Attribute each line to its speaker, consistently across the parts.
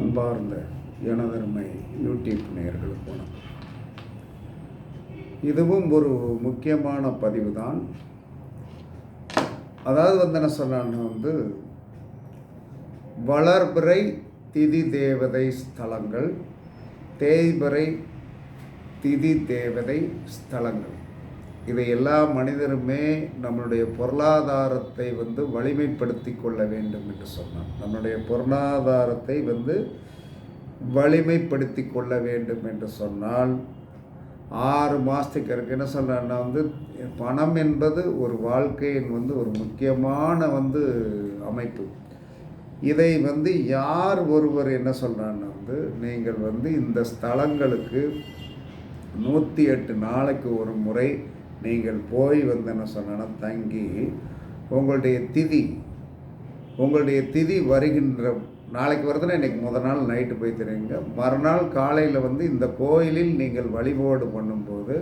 Speaker 1: அன்பார்ந்த எனதருமை யூடியூப் நேயர்களுக்கு வணக்கம். இதுவும் ஒரு முக்கியமான பதிவு தான் அதாவது வந்து என்ன சொன்னான்னு வந்து வளர்பிறை திதி தேவதை ஸ்தலங்கள் தேய்பிறை திதி தேவதை ஸ்தலங்கள். இதை எல்லா மனிதருமே நம்மளுடைய பொருளாதாரத்தை வந்து வலிமைப்படுத்தி கொள்ள வேண்டும் என்று சொன்னான். நம்மளுடைய பொருளாதாரத்தை வந்து வலிமைப்படுத்தி கொள்ள வேண்டும் என்று சொன்னால் ஆறு மாதத்துக்கு இருக்கு என்ன சொல்கிறேன்னா வந்து பணம் என்பது ஒரு வாழ்க்கையின் வந்து ஒரு முக்கியமான வந்து அமைப்பு. இதை வந்து யார் ஒருவர் என்ன சொல்கிறான்னா வந்து நீங்கள் வந்து இந்த ஸ்தலங்களுக்கு நூற்றி எட்டு நாளைக்கு ஒரு முறை நீங்கள் போய் வந்து என்ன சொன்னேன்னா தங்கி உங்களுடைய திதி உங்களுடைய திதி வருகின்ற நாளைக்கு வருதுன்னா இன்றைக்கி முதல் நாள் நைட்டு போய் தெரியுங்க மறுநாள் காலையில் வந்து இந்த கோயிலில் நீங்கள் வழிபாடு பண்ணும்போது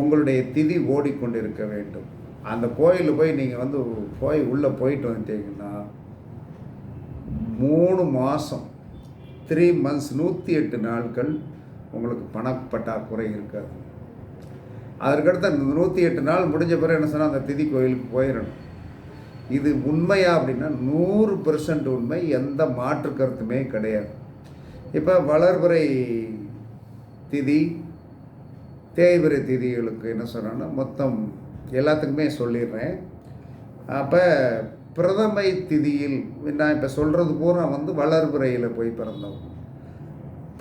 Speaker 1: உங்களுடைய திதி ஓடிக்கொண்டிருக்க வேண்டும். அந்த கோயிலில் போய் நீங்கள் வந்து போய் உள்ளே போயிட்டு வந்துட்டீங்கன்னா மூணு மாதம் த்ரீ மந்த்ஸ் நூற்றி எட்டு நாட்கள் உங்களுக்கு பணப்பட்டாக்குறை இருக்காது. அதற்கடுத்து அந்த நூற்றி எட்டு நாள் முடிஞ்ச பிறகு என்ன சொன்னால் அந்த திதி கோயிலுக்கு போயிடணும் இது உண்மையா அப்படின்னா நூறு பெர்சன்ட் உண்மை எந்த மாற்று கருத்துமே கிடையாது. இப்போ வளர்புரை திதி தேய்பிறை திதிகளுக்கு என்ன சொன்னேன்னா மொத்தம் எல்லாத்துக்குமே சொல்லிடுறேன். அப்போ பிரதமை திதியில் நான் இப்போ சொல்கிறது பூரா வந்து வளர்பிறையில் போய் பிறந்தவங்க.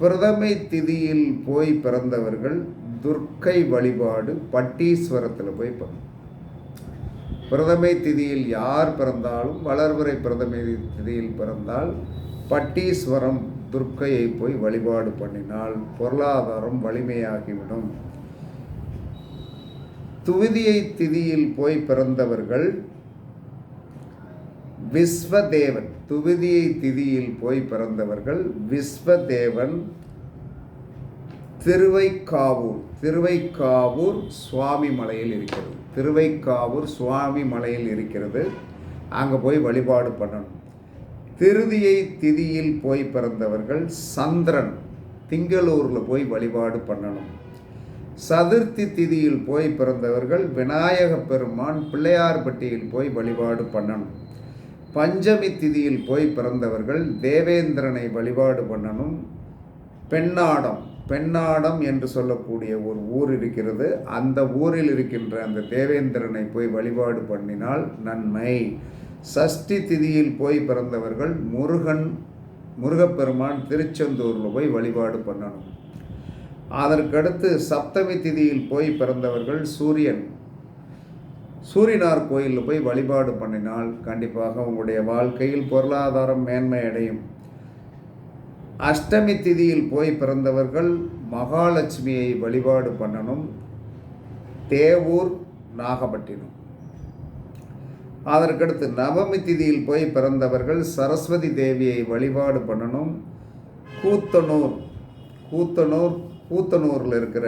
Speaker 1: பிரதமை திதியில் போய் பிறந்தவர்கள் துர்க்கை வழிபாடு பட்டீஸ்வரத்தில் போய் பண்ணும் பிரதமை திதியில் யார் பிறந்தாலும் வளர்வரை பிரதமை திதியில் பிறந்தால் பட்டீஸ்வரம் துர்க்கையை போய் வழிபாடு பண்ணினால் பொருளாதாரம் வலிமையாகிவிடும். துவிதியை திதியில் போய் பிறந்தவர்கள் விஸ்வதேவன் துவிதியை திதியில் போய் பிறந்தவர்கள் விஸ்வதேவன் திருவைக்காவூர் திருவைக்காவூர் சுவாமி மலையில் இருக்கிறது. திருவைக்காவூர் சுவாமி மலையில் இருக்கிறது. அங்கே போய் வழிபாடு பண்ணணும். திருதியை திதியில் போய் பிறந்தவர்கள் சந்திரன் திங்களூரில் போய் வழிபாடு பண்ணணும். சதுர்த்தி திதியில் போய் பிறந்தவர்கள் விநாயக பெருமான் பிள்ளையார்பட்டியில் போய் வழிபாடு பண்ணணும். பஞ்சமி திதியில் போய் பிறந்தவர்கள் தேவேந்திரனை வழிபாடு பண்ணணும். பெண்ணாடம் பெண்ணாடம் என்று சொல்லக்கூடிய ஒரு ஊர் இருக்கிறது. அந்த ஊரில் இருக்கின்ற அந்த தேவேந்திரனை போய் வழிபாடு பண்ணினால் நன்மை. சஷ்டி திதியில் போய் பிறந்தவர்கள் முருகன் முருகப்பெருமான் திருச்செந்தூரில் போய் வழிபாடு பண்ணணும். அதற்கடுத்து சப்தமி திதியில் போய் பிறந்தவர்கள் சூரியன். சூரியனார் கோயிலில் போய் வழிபாடு பண்ணினால் கண்டிப்பாக உங்களுடைய வாழ்க்கையில் பொருளாதாரம் மேன்மை அடையும் அஷ்டமி திதியில் போய் பிறந்தவர்கள் மகாலட்சுமியை வழிபாடு பண்ணணும். தேவூர் நாகப்பட்டினம். அதற்கடுத்து நவமி திதியில் போய் பிறந்தவர்கள் சரஸ்வதி தேவியை வழிபாடு பண்ணணும். கூத்தனூர் கூத்தனூர் கூத்தனூரில் இருக்கிற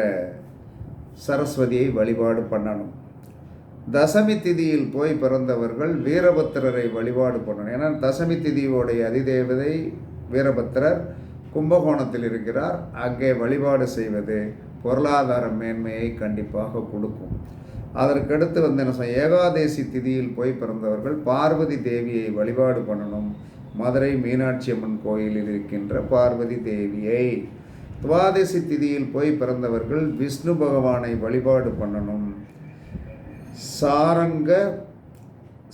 Speaker 1: சரஸ்வதியை வழிபாடு பண்ணணும். தசமி திதியில் போய் பிறந்தவர்கள் வீரபத்திரரை வழிபாடு பண்ணணும். ஏன்னா தசமி திதியோடைய அதிதேவதை வீரபத்திரர் கும்பகோணத்தில் இருக்கிறார். அங்கே வழிபாடு செய்வது பொருளாதார மேன்மையை கண்டிப்பாக கொடுக்கும். அதற்கடுத்து வந்து என்ன சொல்ல ஏகாதேசி திதியில் போய் பிறந்தவர்கள் பார்வதி தேவியை வழிபாடு பண்ணணும். மதுரை மீனாட்சி அம்மன் கோயிலில் இருக்கின்ற பார்வதி தேவியை. துவாதசி திதியில் போய் பிறந்தவர்கள் விஷ்ணு பகவானை வழிபாடு பண்ணணும். சாரங்க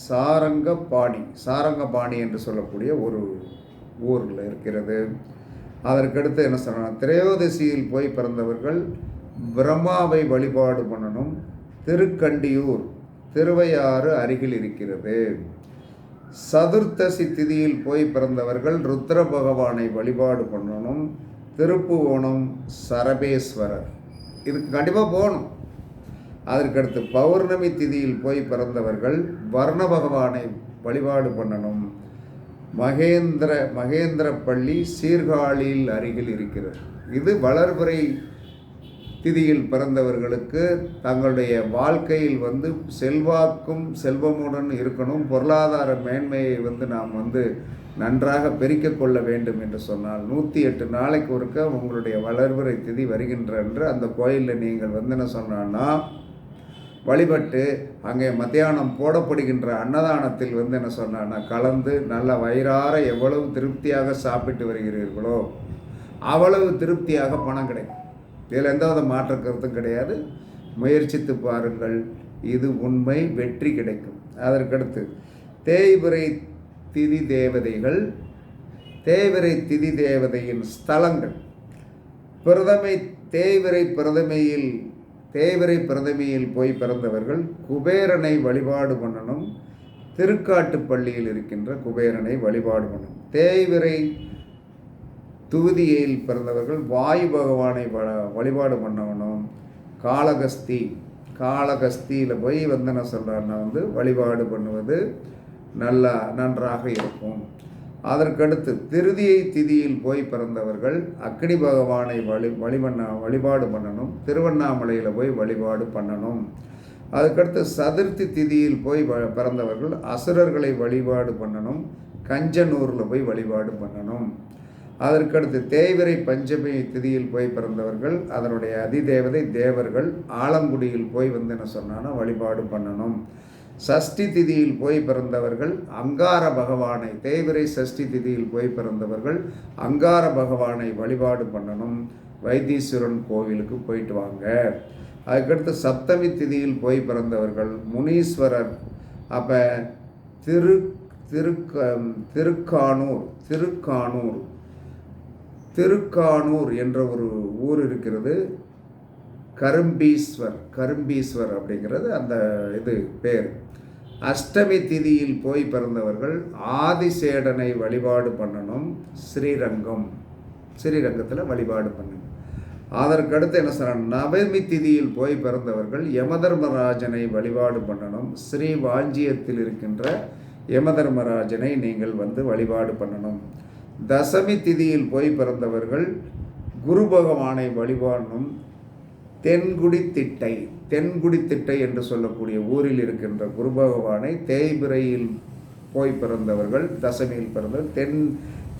Speaker 1: சாரங்கபாணி சாரங்கபாணி என்று சொல்லக்கூடிய ஒரு ஊரில் இருக்கிறது. அதற்கடுத்து என்ன சொல்லணும் திரையோதசியில் போய் பிறந்தவர்கள் பிரம்மாவை வழிபாடு பண்ணணும். திருக்கண்டியூர் திருவையாறு அருகில் இருக்கிறது. சதுர்த்தசி திதியில் போய் பிறந்தவர்கள் ருத்ர பகவானை வழிபாடு பண்ணணும். திருப்புவோணம் சரபேஸ்வரர். இதுக்கு கண்டிப்பாக போகணும். அதற்கடுத்து பௌர்ணமி திதியில் போய் பிறந்தவர்கள் வர்ண பகவானை வழிபாடு பண்ணணும். மகேந்திர மகேந்திர பள்ளி சீர்காழியில் அருகில் இருக்கிறது. இது வளர்புரை திதியில் பிறந்தவர்களுக்கு தங்களுடைய வாழ்க்கையில் வந்து செல்வாக்கும் செல்வமுடன் இருக்கணும் பொருளாதார மேன்மையை வந்து நாம் வந்து நன்றாக பெருக்கிக் கொள்ள வேண்டும் என்று சொன்னால் நூற்றி எட்டு நாளைக்கு ஒருக்க உங்களுடைய வளர்வரை திதி வருகின்ற என்று அந்த கோயிலில் நீங்கள் வந்து என்ன சொன்னான்னா வழிபட்டு அங்கே மத்தியானம் போடப்படுகின்ற அன்னதானத்தில் வந்து என்ன சொன்னான்னா கலந்து நல்ல வயிறார எவ்வளவு திருப்தியாக சாப்பிட்டு வருகிறீர்களோ அவ்வளவு திருப்தியாக பணம் கிடைக்கும். இதில் எந்த வித மாற்ற கருத்தும் கிடையாது. முயற்சித்து பாருங்கள் இது உண்மை வெற்றி கிடைக்கும். அதற்கடுத்து தேய்பிரை திதி தேவதைகள் தேய்பிரை திதி தேவதையின் ஸ்தலங்கள் பிரதமை தேய்விரை பிரதமையில் தேவரை பிரதமையில் போய் பிறந்தவர்கள் குபேரனை வழிபாடு பண்ணணும். திருக்காட்டுப்பள்ளியில் இருக்கின்ற குபேரனை வழிபாடு பண்ணணும். தேய்விரை துவிதியில் பிறந்தவர்கள் வாயு பகவானை வ- வழிபாடு பண்ணணும். காளகஸ்தி காளகஸ்தியில் போய் வந்து என்ன சொல்கிறாருன்னா வந்து வழிபாடு பண்ணுவது நல்லா நன்றாக இருக்கும். அதற்கடுத்து திருதியை திதியில் போய் பிறந்தவர்கள் அக்னி பகவானை வழி வழிபண்ண வழிபாடு பண்ணணும். திருவண்ணாமலையில் போய் வழிபாடு பண்ணணும். அதுக்கடுத்து சதுர்த்தி திதியில் போய் வ- பிறந்தவர்கள் அசுரர்களை வழிபாடு பண்ணணும். கஞ்சனூரில் போய் வழிபாடு பண்ணணும். அதற்கடுத்து தேய்விரை பஞ்சமி திதியில் போய் பிறந்தவர்கள் அதனுடைய அதிதேவதை தேவர்கள் ஆலங்குடியில் போய் வந்து என்ன சொன்னான்னா வழிபாடு பண்ணணும். சஷ்டி திதியில் போய் பிறந்தவர்கள் அங்கார பகவானை தேவிரை சஷ்டி திதியில் போய் பிறந்தவர்கள் அங்கார பகவானை வழிபாடு பண்ணணும். வைத்தீஸ்வரன் கோவிலுக்கு போயிட்டு வாங்க. அதுக்கடுத்து சப்தமி திதியில் போய் பிறந்தவர்கள் முனீஸ்வரர் அப்போ திரு திருக்க திருக்கானூர் திருக்கானூர் திருக்கானூர் என்ற ஒரு ஊர் இருக்கிறது. கரும்பீஸ்வர் கரும்பீஸ்வர் அப்படிங்கிறது அந்த இது பேர். அஷ்டமி திதியில் போய் பிறந்தவர்கள் ஆதிசேடனை வழிபாடு பண்ணணும் ஸ்ரீரங்கம் ஸ்ரீரங்கத்தில் வழிபாடு பண்ணணும். அதற்கடுத்து என்ன சொல்கிறாங்க நவமி திதியில் போய் பிறந்தவர்கள் யமதர்மராஜனை வழிபாடு பண்ணணும் ஸ்ரீ வாஞ்சியத்தில் இருக்கின்ற யமதர்மராஜனை நீங்கள் வந்து வழிபாடு பண்ணணும். தசமி திதியில் போய் பிறந்தவர்கள் குரு பகவானை வழிபாடணும் தென்குடி திட்டை தென்குடி திட்டை என்று சொல்லக்கூடிய ஊரில் இருக்கின்ற குரு பகவானை தேய்பிரையில் போய் பிறந்தவர்கள் தசமியில் பிறந்தவர் தென்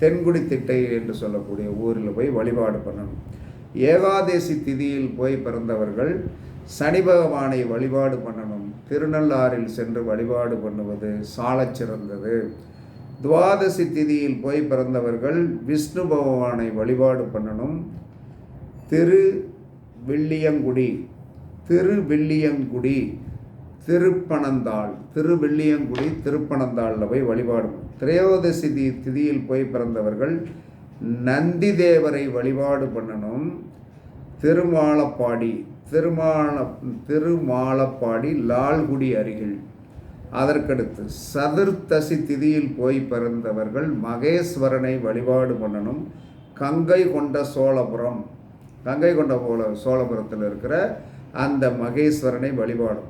Speaker 1: தென்குடி திட்டை என்று சொல்லக்கூடிய ஊரில் போய் வழிபாடு பண்ணணும். ஏகாதேசி திதியில் போய் பிறந்தவர்கள் சனி பகவானை வழிபாடு பண்ணணும். திருநள்ளாறில் சென்று வழிபாடு பண்ணுவது சாலச் சிறந்தது. துவாதசி திதியில் போய் பிறந்தவர்கள் விஷ்ணு பகவானை வழிபாடு பண்ணணும். திரு வில்லியங்குடி. திருவில்லியங்குடி திருப்பனந்தாள். திருவில்லியங்குடி திருப்பனந்தாளில் போய் வழிபாடு திரையோதசி தி திதியில் போய் பிறந்தவர்கள் நந்தி தேவரை வழிபாடு பண்ணணும். திருமாலப்பாடி திருமால திருமாலப்பாடி லால்குடி அருகில். அதற்கடுத்து சதுர்த்தசி திதியில் போய் பிறந்தவர்கள் மகேஸ்வரனை வழிபாடு பண்ணணும். கங்கை கொண்ட சோழபுரம். கங்கை கொண்ட போல சோழபுரத்தில் இருக்கிற அந்த மகேஸ்வரனை வழிபாடும்.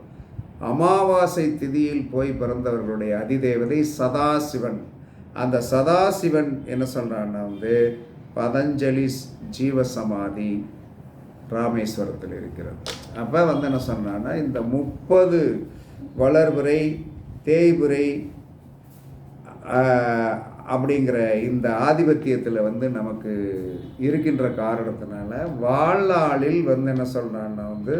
Speaker 1: அமாவாசை திதியில் போய் பிறந்தவர்களுடைய அதிதேவதை சதாசிவன். அந்த சதாசிவன் என்ன சொல்கிறான்னா வந்து பதஞ்சலி ஜீவசமாதி ராமேஸ்வரத்தில் இருக்கிறது. அப்போ வந்து என்ன சொன்னான்னா இந்த முப்பது வளர்புரை தேய்புரை அப்படிங்கிற இந்த ஆதிபத்தியத்தில் வந்து நமக்கு இருக்கின்ற காரணத்தினால வாழ்நாளில் வந்து என்ன சொல்கிறான்னா வந்து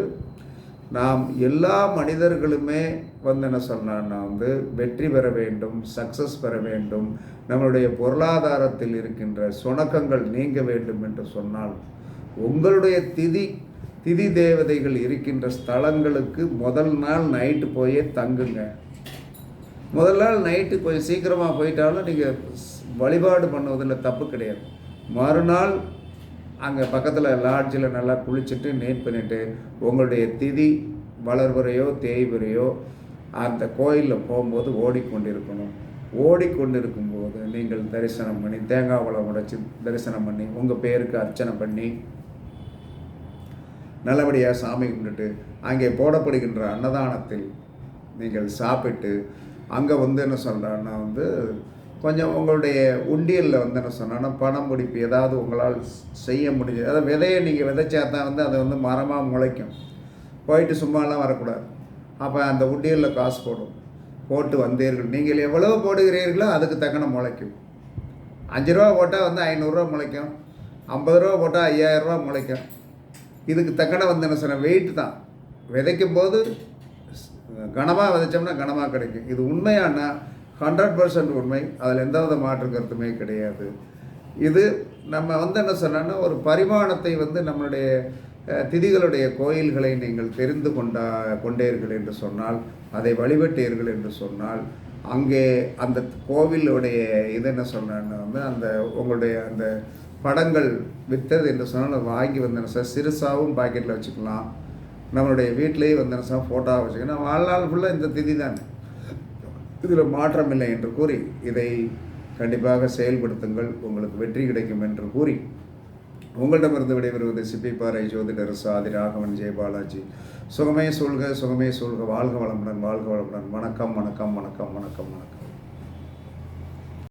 Speaker 1: நாம் எல்லா மனிதர்களுமே வந்து என்ன சொன்னான்னா வந்து வெற்றி பெற வேண்டும் சக்ஸஸ் பெற வேண்டும் நம்மளுடைய பொருளாதாரத்தில் இருக்கின்ற சுணக்கங்கள் நீங்க வேண்டும் என்று சொன்னால் உங்களுடைய திதி திதி தேவதைகள் இருக்கின்ற ஸ்தலங்களுக்கு முதல் நாள் நைட்டு போயே தங்குங்க. முதல் நாள் நைட்டு கொஞ்சம் சீக்கிரமாக போயிட்டாலும் நீங்கள் வழிபாடு பண்ணுவதில் தப்பு கிடையாது. மறுநாள் அங்கே பக்கத்தில் லாட்ஜில் நல்லா குளிச்சுட்டு நீட் பண்ணிவிட்டு உங்களுடைய திதி வளர்வரையோ தேய்வரையோ அந்த கோயிலில் போகும்போது ஓடிக்கொண்டிருக்கணும். ஓடிக்கொண்டிருக்கும்போது நீங்கள் தரிசனம் பண்ணி தேங்காய் பழம் உடைச்சி தரிசனம் பண்ணி உங்கள் பேருக்கு அர்ச்சனை பண்ணி நல்லபடியாக சாமி கும்பிட்டுட்டு அங்கே போடப்படுகின்ற அன்னதானத்தில் நீங்கள் சாப்பிட்டு அங்கே வந்து என்ன சொல்கிறான்னா வந்து கொஞ்சம் உங்களுடைய உண்டியலில் வந்து என்ன சொன்னோன்னா பணம் பிடிப்பு ஏதாவது உங்களால் செய்ய முடிஞ்சது. அதாவது விதையை நீங்கள் விதைச்சா தான் வந்து அது வந்து மரமாக முளைக்கும். போயிட்டு சும்மாலாம் வரக்கூடாது. அப்போ அந்த உண்டியலில் காசு போடும். போட்டு வந்தீர்கள். நீங்கள் எவ்வளோ போடுகிறீர்களோ அதுக்கு தக்கன முளைக்கும். அஞ்சு ரூபா போட்டால் வந்து ஐநூறுரூவா முளைக்கும். ஐம்பது ரூபா போட்டால் ஐயாயிரரூவா முளைக்கும். இதுக்கு தக்கன வந்து என்ன சொன்ன வெயிட் தான். விதைக்கும் போது கனமாக விதைச்சோம்னா கனமாக கிடைக்கும். இது உண்மையானா ஹண்ட்ரட் பர்சன்ட் உண்மை. அதில் எந்தவித மாற்று கருத்துமே கிடையாது. இது நம்ம வந்து என்ன சொன்னோன்னா ஒரு பரிமாணத்தை வந்து நம்மளுடைய திதிகளுடைய கோயில்களை நீங்கள் தெரிந்து கொண்டா கொண்டீர்கள் என்று சொன்னால் அதை வழிபட்டீர்கள் என்று சொன்னால் அங்கே அந்த கோவிலுடைய இது என்ன சொன்னேன்னா வந்து அந்த உங்களுடைய அந்த படங்கள் விற்றது என்று சொன்னால் வாங்கி வந்து என்ன சார் சிறுசாகவும் பாக்கெட்டில் வச்சுக்கலாம். நம்மளுடைய வீட்டிலேயே வந்து என்ன சார் வச்சுக்கணும். வச்சுக்கலாம் வாழ்நாள் ஃபுல்லாக இந்த திதி தானே. இதில் மாற்றம் இல்லை என்று கூறி இதை கண்டிப்பாக செயல்படுத்துங்கள். உங்களுக்கு வெற்றி கிடைக்கும் என்று கூறி உங்களிடமிருந்து விடைபெறுவது சிப்பிப்பாறை ஜோதிடர் சாதி ராகவன் ஜெயபாலாஜி சுகமே சூழ்க சுகமே சூழ்க வாழ்க வளமுடன் வாழ்க வளமுடன். வணக்கம் வணக்கம் வணக்கம் வணக்கம் வணக்கம்.